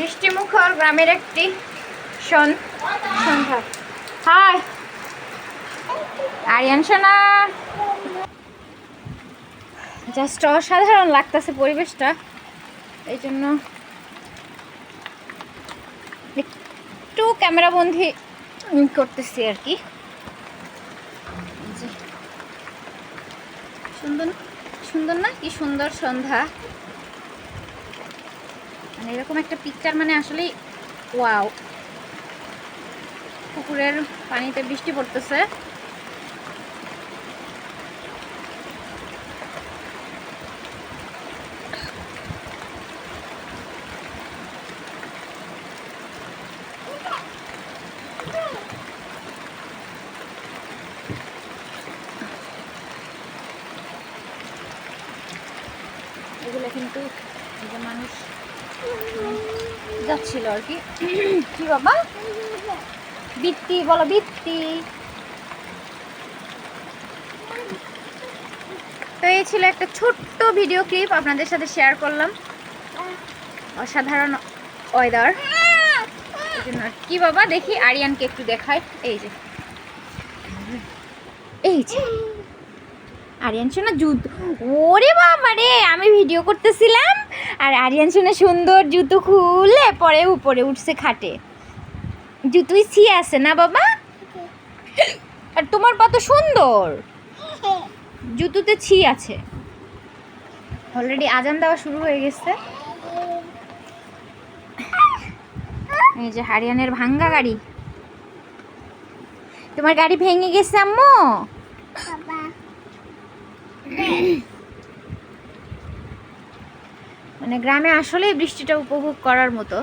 বৃষ্টিমুখর গ্রামের একটি সন, সন্ধ্যা। হাই! আরিয়ান সোনা! জাস্ট অসাধারণ লাগতেছে পরিবেশটা। এই জন্য একটু ক্যামেরা বন্দি করতেছি আর কি। সুন্দর? সুন্দর না? কি সুন্দর সন্ধ্যা। মানে এরকম একটা পিকচার মানে আসলেই ওয়াও পুকুরের পানিতে বৃষ্টি পড়তেছে। এগুলো কিন্তু মানুষ যাচ্ছিল আর কি। কি বাবা? বৃত্তি, বলো বৃত্তি। তো এই ছিল একটা ছোট্ট ভিডিও ক্লিপ আপনাদের সাথে শেয়ার করলাম। অসাধারণ ওয়েদার। কি বাবা? দেখি আরিয়ানকে একটু দেখায় এই যে। এই যে। আরিয়ান সোনা জুতো। ওরে বাবা রে, আমি ভিডিও করতেছিলাম, আর আরিয়ান সোনা সুন্দর জুতো খুলে পরে উপরে উঠছে খাটে। জুতোই ছি আছে না বাবা? আর তোমার পা তো সুন্দর। জুতোতে ছি আছে। অলরেডি আজান দেওয়া শুরু হয়ে গেছে। এই যে হারিয়ানের ভাঙ্গা গাড়ি। তোমার গাড়ি ভেঙে গেছে আম্মু? মানে গ্রামে আসলেই বৃষ্টিটা উপভোগ করার মতো।